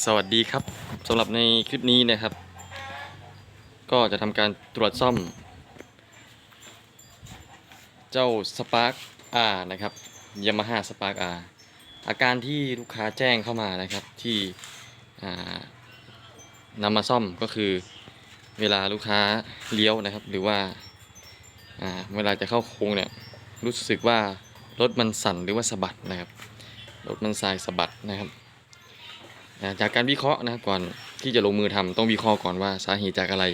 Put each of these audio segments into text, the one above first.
สวัสดีครับสำหรับในคลิปนี้นะครับ ก็จะทำการตรวจซ่อม เจ้า Spark R นะครับ Yamaha Spark R อาการที่ลูกค้าแจ้งเข้ามานะครับที่นำมาซ่อมก็คือเวลาลูกค้าเลี้ยวนะครับ หรือว่าอ่าเวลาจะเข้าโค้งเนี่ยรู้สึกว่ารถมันสั่นหรือว่าสะบัดนะครับรถมันสายสะบัดนะครับ จากการวิเคราะห์นะก่อนที่จะลงมือทำต้องวิเคราะห์ก่อนว่าสาเหตุจากอะไร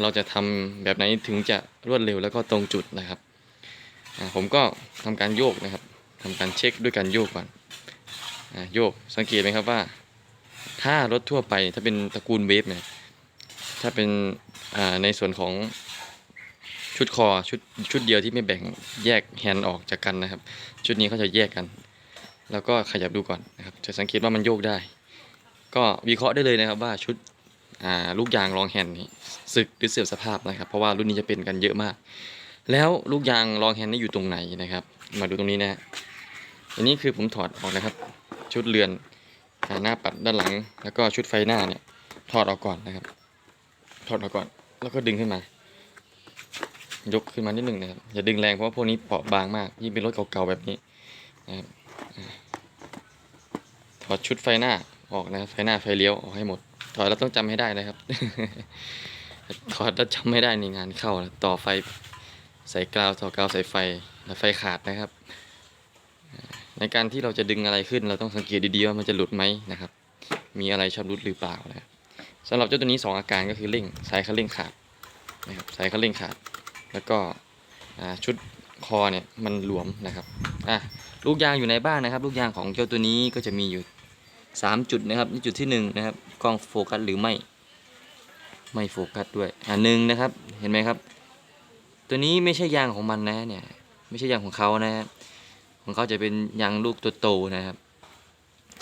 เราจะทำแบบไหนถึงจะรวดเร็วแล้วก็ตรงจุดนะครับผมก็ทำการโยกนะครับทำการเช็คด้วยการโยกก่อนโยกสังเกตไหมครับว่า ถ้ารถทั่วไปถ้าเป็นตระกูลเวฟเนี่ยถ้าเป็นในส่วนของชุดคอชุดชุดเดียวที่ไม่แบ่งแยกแฮนด์ออกจากกันนะครับ ชุดนี้เขาจะแยกกัน แล้วก็ขยับดูก่อนนะครับ จะสังเกตว่ามันโยกได้ ก็วิเคราะห์ได้เลยนะครับว่าชุดลูกยางรองแฮนด์นี่สึกหรือเสื่อมสภาพนะครับ เพราะว่ารุ่นนี้จะเป็นกันเยอะมาก แล้วลูกยางรองแฮนด์นี่อยู่ตรงไหนนะครับ มาดูตรงนี้นะฮะอันนี้คือผมถอดออกนะครับ ชุดเรือนหน้าปัดด้านหลัง แล้วก็ชุดไฟหน้าเนี่ยถอดออกก่อนนะครับ ถอดออกก่อนแล้วก็ดึงขึ้นมา ยกขึ้นมานิดหนึ่งนะครับอย่าดึงแรงเพราะว่าพวกนี้เปราะบางมากยิ่งเป็นรถเก่าๆแบบนี้นะครับ ถอดชุดไฟหน้าออกนะครับไฟหน้าไฟเลี้ยวออกให้หมด ถอดแล้วต้องจำให้ได้นะครับ ถอดแล้วจำไม่ได้นี่งานเข้านะต่อไฟใส่กาวต่อกาวใส่ไฟแล้วไฟขาดนะครับ ในการที่เราจะดึงอะไรขึ้น เราต้องสังเกตดีๆว่ามันจะหลุดไหมนะครับ มีอะไรชำรุดหรือเปล่านะครับสำหรับเจ้าตัวนี้สองอาการก็คือเร่งสายคันเร่งขาดนะครับสายคันเร่งขาด แล้วก็ชุดคอเนี่ยมันหลวมนะครับอะ ลูกยางอยู่ในบ้านนะครับ ลูกยางของเจ้าตัวนี้ก็จะมีอยู่ 3 จุดนะครับนี่จุดที่1นะครับกล้องโฟกัสหรือไม่ ไม่โฟกัสด้วยอ่าหนึ่งนะครับเห็นไหมครับ ตัวนี้ไม่ใช่ยางของมันนะเนี่ยไม่ใช่ยางของเขานะฮะของเขาจะเป็นยางลูกตัวโตนะครับ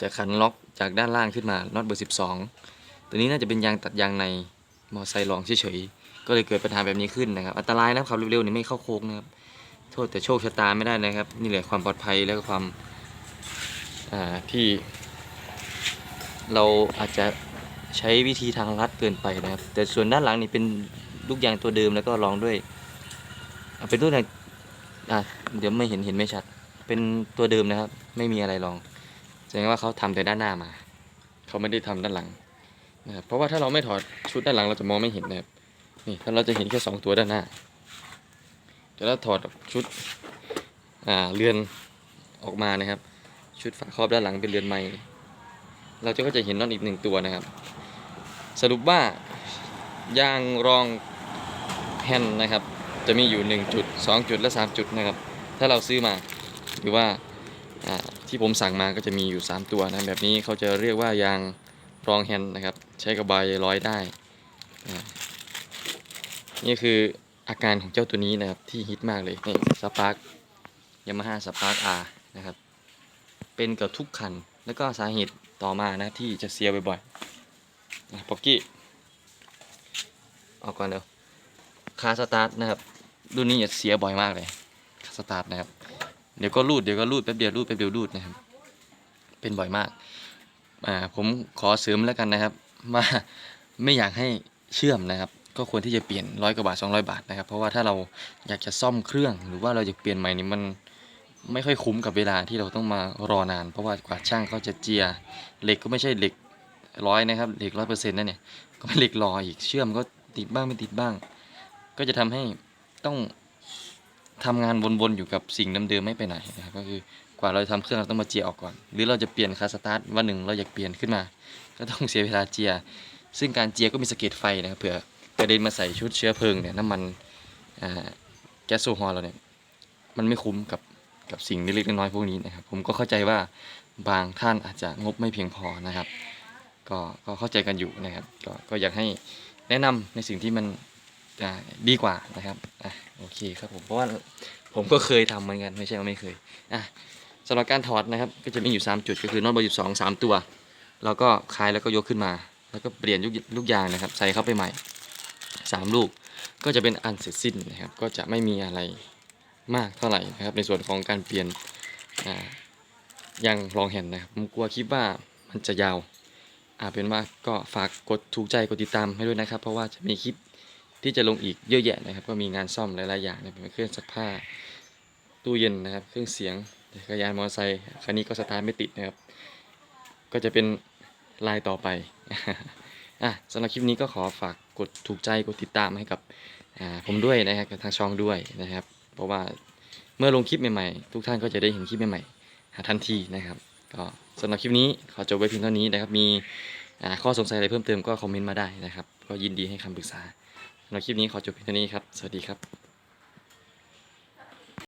จะขันล็อกจากด้านล่างขึ้นมาน็อตเบอร์ 12 ตัวนี้น่าจะเป็นยางตัดยางในมอไซค์ลองเฉยๆก็เลยเกิดปัญหาแบบนี้ขึ้นนะครับ อันตรายนะครับขับเร็วๆนี่ไม่เข้าโค้งนะครับ โทษแต่โชคชะตาไม่ได้นะครับ นี่แหละความปลอดภัยและก็ความที่ เราอาจจะใช้วิธีทางลัดเกินไปนะครับ แต่ส่วนด้านหลังนี่เป็นลูกยางตัวเดิมแล้วก็รองด้วยเป็นลูกยางอะเดี๋ยวไม่เห็นเห็นไม่ชัด เป็นตัวเดิมนะครับ ไม่มีอะไรรองแสดงว่าเขาทำแต่ด้านหน้ามา เขาไม่ได้ทำด้านหลังนะครับเพราะว่าถ้าเราไม่ถอดชุดด้านหลังเราจะมองไม่เห็นนะครับนี่ถ้าเราจะเห็นแค่สองตัวด้านหน้า จะแล้วถอดชุดอ่าเรือนออกมานะครับ ชุดฝาครอบด้านหลังเป็นเรือนไม้เราจะก็จะเห็นน็อตอีกหนึ่งตัวนะครับ สรุปว่ายางรองแฮนนะครับ จะมีอยู่1จุด2จุดและ3จุดนะครับ ถ้าเราซื้อมาหรือว่าที่ผมสั่งมาก็จะมีอยู่ 3 ตัวนะแบบนี้เขาจะเรียกว่ายางรองแฮนนะครับ ใช้กระบายร้อยได้ นี่คือ อาการของเจ้าตัวนี้นะครับที่ฮิตมากเลยนี่สปาร์กยามาฮ่าสปาร์กอาร์นะครับ เป็นเกับทุกคัน แล้วก็สาเหตุต่อมานะที่จะเสียบ่อยๆนะป๊อกกี้ออกก่อนเดี๋ยวคาสตาร์ทนะครับรุ่นนี้จะเสียบ่อยมากเลยคาสตาร์ทนะครับ เดี๋ยวก็รูดเดี๋ยวก็รูดแป๊บเดียวรูดแป๊บเดียวรูดนะครับ เป็นบ่อยมากอ่าผมขอเสริมแล้วกันนะครับว่าไม่อยากให้เชื่อมนะครับ ก็ควรที่จะเปลี่ยนร้อยกว่าบาท 200 บาทนะครับ เพราะว่าถ้าเราอยากจะซ่อมเครื่องหรือว่าเราอยากเปลี่ยนใหม่นี่มันไม่ค่อยคุ้มกับเวลาที่เราต้องมารอนาน เพราะว่ากว่าช่างเขาจะเจียเหล็กก็ไม่ใช่เหล็กร้อยนะครับเหล็กร้อยเปอร์เซ็นต์นั่นเนี่ยก็เป็นเหล็กรออีกเชื่อมก็ติดบ้างไม่ติดบ้าง ก็จะทำให้ต้องทำงานวนๆอยู่กับสิ่งเดิมๆไม่ไปไหนนะครับก็คือกว่าเราจะทำเครื่องเราต้องมาเจียออกก่อน หรือเราจะเปลี่ยนคาสตาร์ทวันหนึ่งเราอยากเปลี่ยนขึ้นมา ก็ต้องเสียเวลาเจีย ซึ่งการเจียก็มีสเก็ดไฟนะครับเผื่อ กระเด็นมาใส่ชุดเชื้อเพลิงเนี่ยน้ำมันแก๊สโซฮอลเราเนี่ยมันไม่คุ้มกับกับสิ่งเล็กๆน้อยๆพวกนี้นะครับ ผมก็เข้าใจว่าบางท่านอาจจะงบไม่เพียงพอนะครับ ก็ก็เข้าใจกันอยู่นะครับ ก็ก็อยากให้แนะนำในสิ่งที่มันดีกว่านะครับอะโอเคครับผมเพราะว่าผมก็เคยทำเหมือนกันไม่ใช่ว่าไม่เคยอะสำหรับการถอดนะครับ ก็จะมีอยู่ 3 จุดก็คือน็อตเบอร์ยู่สองสามตัวเราก็คลายแล้วก็ยกขึ้นมา แล้วก็เปลี่ยนลูกยางนะครับ ใส่เข้าไปใหม่ สามลูกก็จะเป็นอันเสร็จสิ้นนะครับ ก็จะไม่มีอะไรมากเท่าไหร่นะครับ ในส่วนของการเปลี่ยนอ่ายางรองแฮนนะครับ ผมกลัวคิดว่ามันจะยาวอาเป็นว่าก็ฝากกดถูกใจกดติดตามให้ด้วยนะครับ เพราะว่าจะมีคลิปที่จะลงอีกเยอะแยะนะครับ ก็มีงานซ่อมหลายๆอย่างนะเป็นเครื่องซักผ้าตู้เย็นนะครับ เครื่องเสียงจักรยานมอเตอร์ไซค์คันนี้ก็สตาร์ทไม่ติดนะครับ ก็จะเป็นลายต่อไป อะสำหรับคลิปนี้ก็ขอฝากกดถูกใจกดติดตามให้กับผมด้วยนะครับกับทางช่องด้วยนะครับ เพราะว่าเมื่อลงคลิปใหม่ๆ ทุกท่านก็จะได้เห็นคลิปใหม่ๆทันทีนะครับก็สำหรับคลิปนี้ขอจบไว้เพียงเท่านี้นะครับ มีข้อสงสัยอะไรเพิ่มเติมก็คอมเมนต์มาได้นะครับ ก็ยินดีให้คำปรึกษาสำหรับคลิปนี้ขอจบเพียงเท่านี้ครับ สวัสดีครับ